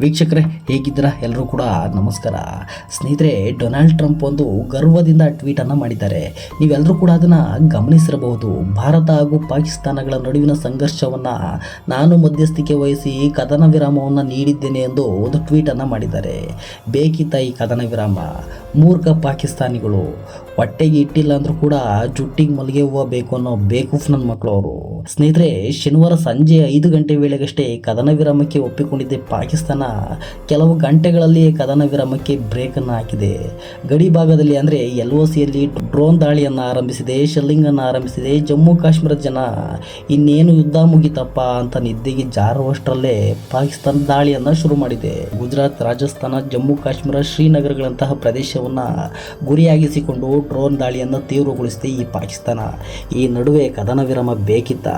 ವೀಕ್ಷಕರೇ, ಹೇಗಿದ್ದೀರಾ? ಎಲ್ಲರೂ ಕೂಡ ನಮಸ್ಕಾರ. ಸ್ನೇಹಿತರೆ, ಡೊನಾಲ್ಡ್ ಟ್ರಂಪ್ ಒಂದು ಗರ್ವದಿಂದ ಟ್ವೀಟನ್ನು ಮಾಡಿದ್ದಾರೆ. ನೀವೆಲ್ಲರೂ ಕೂಡ ಅದನ್ನು ಗಮನಿಸಿರಬಹುದು. ಭಾರತ ಹಾಗೂ ಪಾಕಿಸ್ತಾನಗಳ ನಡುವಿನ ಸಂಘರ್ಷವನ್ನು ನಾನು ಮಧ್ಯಸ್ಥಿಕೆ ವಹಿಸಿ ಕದನ ವಿರಾಮವನ್ನು ನೀಡಿದ್ದೇನೆ ಎಂದು ಒಂದು ಟ್ವೀಟನ್ನು ಮಾಡಿದ್ದಾರೆ. ಬೇಕಿತ್ತ ಈ ಕದನ ವಿರಾಮ? ಮೂರ್ಖ ಪಾಕಿಸ್ತಾನಿಗಳು. ಹೊಟ್ಟೆಗೆ ಇಟ್ಟಿಲ್ಲ ಅಂದ್ರೂ ಕೂಡ ಜುಟ್ಟಿಗೆ ಮಲ್ಲಿಗೆ ಹೂವು ಬೇಕು ಅನ್ನೋ ಬೇಕೂಫ್ ನನ್ನ ಮಕ್ಕಳು ಅವರು. ಸ್ನೇಹಿತರೆ, ಶನಿವಾರ ಸಂಜೆ ಐದು ಗಂಟೆ ವೇಳೆಗಷ್ಟೇ ಕದನ ವಿರಾಮಕ್ಕೆ ಒಪ್ಪಿಕೊಂಡಿದ್ದೆ ಪಾಕಿಸ್ತಾನ. ಕೆಲವು ಗಂಟೆಗಳಲ್ಲಿ ಕದನ ವಿರಾಮಕ್ಕೆ ಬ್ರೇಕನ್ನು ಹಾಕಿದೆ. ಗಡಿ ಭಾಗದಲ್ಲಿ ಅಂದರೆ ಎಲ್ ಒ ಸಿಯಲ್ಲಿ ಡ್ರೋನ್ ದಾಳಿಯನ್ನು ಆರಂಭಿಸಿದೆ, ಶೆಲ್ಲಿಂಗನ್ನು ಆರಂಭಿಸಿದೆ, ಜಮ್ಮು ಕಾಶ್ಮೀರದ ಜನ. ಇನ್ನೇನು ಯುದ್ಧ ಮುಗಿತಪ್ಪ ಅಂತ ನಿದ್ದೆಗೆ ಜಾರುವಷ್ಟರಲ್ಲೇ ಪಾಕಿಸ್ತಾನ ದಾಳಿಯನ್ನು ಶುರು ಮಾಡಿದೆ. ಗುಜರಾತ್, ರಾಜಸ್ಥಾನ, ಜಮ್ಮು ಕಾಶ್ಮೀರ, ಶ್ರೀನಗರಗಳಂತಹ ಪ್ರದೇಶವನ್ನು ಗುರಿಯಾಗಿಸಿಕೊಂಡು ಡ್ರೋನ್ ದಾಳಿಯನ್ನು ತೀವ್ರಗೊಳಿಸಿದೆ ಈ ಪಾಕಿಸ್ತಾನ. ಈ ನಡುವೆ ಕದನ ವಿರಾಮ ಬೇಕಿತ್ತ.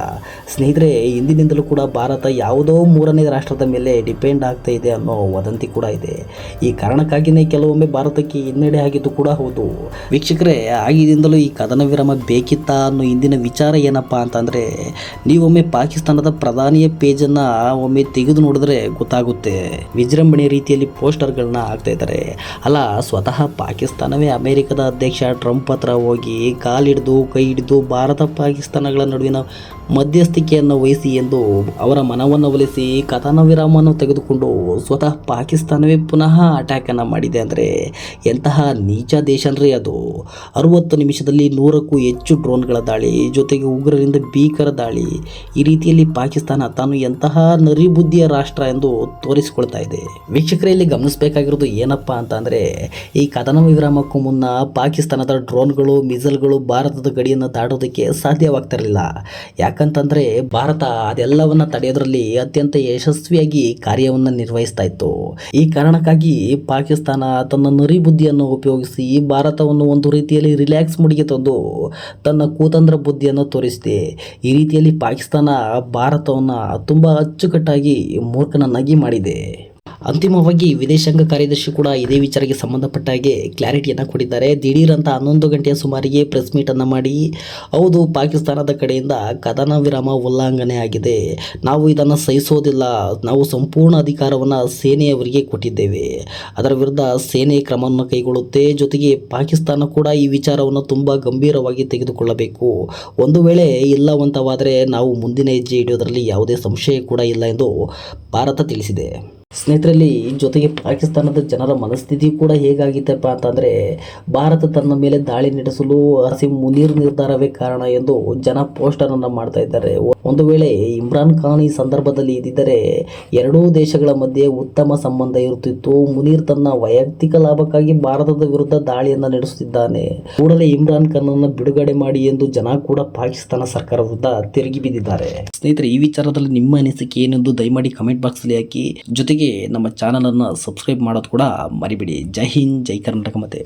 ಸ್ನೇಹಿತರೆ, ಇಂದಿನಿಂದಲೂ ಕೂಡ ಭಾರತ ಯಾವುದೋ ಮೂರನೇ ರಾಷ್ಟ್ರದ ಮೇಲೆ ಡಿಪೆಂಡ್ ಆಗ್ತಾ ಇದೆ ಅನ್ನೋ ವದಂತಿ ಕೂಡ ಇದೆ. ಈ ಕಾರಣಕ್ಕಾಗಿಯೇ ಕೆಲವೊಮ್ಮೆ ಭಾರತಕ್ಕೆ ಹಿನ್ನಡೆ ಆಗಿದ್ದು ಕೂಡ ಹೌದು. ವೀಕ್ಷಕರೇ, ಆಗಿನಿಂದಲೂ ಈ ಕದನ ವಿರಾಮ ಬೇಕಿತ್ತ ಅನ್ನೋ ಇಂದಿನ ವಿಚಾರ ಏನಪ್ಪ ಅಂತಂದರೆ, ನೀವೊಮ್ಮೆ ಪಾಕಿಸ್ತಾನದ ಪ್ರಧಾನಿಯ ಪೇಜನ್ನು ಒಮ್ಮೆ ತೆಗೆದು ನೋಡಿದ್ರೆ ಗೊತ್ತಾಗುತ್ತೆ. ವಿಜೃಂಭಣೆ ರೀತಿಯಲ್ಲಿ ಪೋಸ್ಟರ್ಗಳನ್ನ ಹಾಕ್ತಾ ಇದ್ದಾರೆ. ಅಲ್ಲ, ಸ್ವತಃ ಪಾಕಿಸ್ತಾನವೇ ಅಮೆರಿಕದ ಅಧ್ಯಕ್ಷ ಟ್ರಂಪ್ ಹತ್ರ ಹೋಗಿ ಕಾಲಿಡ್ದು, ಕೈ ಹಿಡಿದು ಭಾರತ ಪಾಕಿಸ್ತಾನಗಳ ನಡುವಿನ ಮಧ್ಯಸ್ಥಿಕೆಯನ್ನು ವಹಿಸಿ ಎಂದು ಅವರ ಮನವನ್ನು ಒಲಿಸಿ ಕಥನ ವಿರಾಮವನ್ನು ತೆಗೆದುಕೊಂಡು ಸ್ವತಃ ಪಾಕಿಸ್ತಾನವೇ ಪುನಃ ಅಟ್ಯಾಕನ್ನು ಮಾಡಿದೆ ಅಂದರೆ ಎಂತಹ ನೀಚ ದೇಶ ಅಂದರೆ ಅದು. ಅರುವತ್ತು ನಿಮಿಷದಲ್ಲಿ ನೂರಕ್ಕೂ ಹೆಚ್ಚು ಡ್ರೋನ್ಗಳ ದಾಳಿ, ಜೊತೆಗೆ ಉಗ್ರರಿಂದ ಭೀಕರ ದಾಳಿ. ಈ ರೀತಿಯಲ್ಲಿ ಪಾಕಿಸ್ತಾನ ತಾನು ಎಂತಹ ನರಿಬುದ್ಧಿಯ ರಾಷ್ಟ್ರ ಎಂದು ತೋರಿಸಿಕೊಳ್ತಾ ಇದೆ. ವೀಕ್ಷಕರಲ್ಲಿ ಗಮನಿಸಬೇಕಾಗಿರೋದು ಏನಪ್ಪ ಅಂತ ಈ ಕದನ ವಿರಾಮಕ್ಕೂ ಮುನ್ನ ಪಾಕಿಸ್ತಾನದ ಡ್ರೋನ್ಗಳು, ಮಿಸಲ್ಗಳು ಭಾರತದ ಗಡಿಯನ್ನು ದಾಟೋದಕ್ಕೆ ಸಾಧ್ಯವಾಗ್ತಿರಲಿಲ್ಲ ಯಾಕಂತಂದರೆ ಭಾರತ ಅದೆಲ್ಲವನ್ನ ತಡೆಯೋದ್ರಲ್ಲಿ ಅತ್ಯಂತ ಯಶಸ್ವಿಯಾಗಿ ಕಾರ್ಯವನ್ನು ನಿರ್ವಹಿಸ್ತಾ ಇತ್ತು. ಈ ಕಾರಣಕ್ಕಾಗಿ ಪಾಕಿಸ್ತಾನ ತನ್ನ ನರಿ ಬುದ್ಧಿಯನ್ನು ಉಪಯೋಗಿಸಿ ಭಾರತವನ್ನು ಒಂದು ರೀತಿಯಲ್ಲಿ ರಿಲ್ಯಾಕ್ಸ್ ಮುಡಿಗೆ ತಂದು ತನ್ನ ಕೂತಂದ್ರ ಬುದ್ಧಿಯನ್ನು ತೋರಿಸಿದೆ. ಈ ರೀತಿಯಲ್ಲಿ ಪಾಕಿಸ್ತಾನ ಭಾರತವನ್ನು ತುಂಬ ಅಚ್ಚುಕಟ್ಟಾಗಿ ಮೂರ್ಖನನ್ನಾಗಿ ಮಾಡಿದೆ. ಅಂತಿಮವಾಗಿ ವಿದೇಶಾಂಗ ಕಾರ್ಯದರ್ಶಿ ಕೂಡ ಇದೇ ವಿಚಾರಕ್ಕೆ ಸಂಬಂಧಪಟ್ಟ ಹಾಗೆ ಕ್ಲಾರಿಟಿಯನ್ನು ಕೊಟ್ಟಿದ್ದಾರೆ. ದಿಢೀರಂತ ಹನ್ನೊಂದು ಗಂಟೆಯ ಸುಮಾರಿಗೆ ಪ್ರೆಸ್ ಮೀಟನ್ನು ಮಾಡಿ, ಹೌದು, ಪಾಕಿಸ್ತಾನದ ಕಡೆಯಿಂದ ಕದನ ವಿರಾಮ ಉಲ್ಲಂಘನೆ ಆಗಿದೆ. ನಾವು ಇದನ್ನು ಸಹಿಸೋದಿಲ್ಲ. ನಾವು ಸಂಪೂರ್ಣ ಅಧಿಕಾರವನ್ನು ಸೇನೆಯವರಿಗೆ ಕೊಟ್ಟಿದ್ದೇವೆ. ಅದರ ವಿರುದ್ಧ ಸೇನೆ ಕ್ರಮವನ್ನು ಕೈಗೊಳ್ಳುತ್ತೆ. ಜೊತೆಗೆ ಪಾಕಿಸ್ತಾನ ಕೂಡ ಈ ವಿಚಾರವನ್ನು ತುಂಬ ಗಂಭೀರವಾಗಿ ತೆಗೆದುಕೊಳ್ಳಬೇಕು. ಒಂದು ವೇಳೆ ಇಲ್ಲವಂತವಾದರೆ ನಾವು ಮುಂದಿನ ಹೆಜ್ಜೆ ಇಡೋದರಲ್ಲಿ ಯಾವುದೇ ಸಂಶಯ ಕೂಡ ಇಲ್ಲ ಎಂದು ಭಾರತ ತಿಳಿಸಿದೆ. ಸ್ನೇಹಿತರಲ್ಲಿ ಜೊತೆಗೆ ಪಾಕಿಸ್ತಾನದ ಜನರ ಮನಸ್ಥಿತಿ ಕೂಡ ಹೇಗಾಗಿತ್ತಪ್ಪ ಅಂತಂದರೆ, ಭಾರತ ತನ್ನ ಮೇಲೆ ದಾಳಿ ನಡೆಸಲು ಹಸಿಮ್ ಮುನೀರ್ ನಿರ್ಧಾರವೇ ಕಾರಣ ಎಂದು ಜನ ಪೋಸ್ಟರನ್ನು ಮಾಡ್ತಾ ಇದ್ದಾರೆ. ಒಂದು ವೇಳೆ ಇಮ್ರಾನ್ ಖಾನ್ ಈ ಸಂದರ್ಭದಲ್ಲಿ ಇದ್ದಿದ್ದರೆ, ಎರಡೂ ದೇಶಗಳ ಮಧ್ಯೆ ಉತ್ತಮ ಸಂಬಂಧ ಇರುತ್ತಿತ್ತು. ಮುನೀರ್ ತನ್ನ ವೈಯಕ್ತಿಕ ಲಾಭಕ್ಕಾಗಿ ಭಾರತದ ವಿರುದ್ಧ ದಾಳಿಯನ್ನು ನಡೆಸುತ್ತಿದ್ದಾನೆ. ಕೂಡಲೇ ಇಮ್ರಾನ್ ಖಾನ್ ಅನ್ನು ಬಿಡುಗಡೆ ಮಾಡಿ ಎಂದು ಜನ ಕೂಡ ಪಾಕಿಸ್ತಾನ ಸರ್ಕಾರ ವಿರುದ್ಧ ತಿರುಗಿ ಬಿದ್ದಿದ್ದಾರೆ. ಸ್ನೇಹಿತರೆ, ಈ ವಿಚಾರದಲ್ಲಿ ನಿಮ್ಮ ಅನಿಸಿಕೆ ಏನೆಂದು ದಯಮಾಡಿ ಕಮೆಂಟ್ ಬಾಕ್ಸಲ್ಲಿ ಹಾಕಿ. ಜೊತೆಗೆ ನಮ್ಮ ಚಾನಲನ್ನು ಸಬ್ಸ್ಕ್ರೈಬ್ ಮಾಡೋದು ಕೂಡ ಮರಿಬೇಡಿ. ಜೈ ಹಿಂದ್ ಜೈ ಕರ್ನಾಟಕ ಮತ್ತೆ.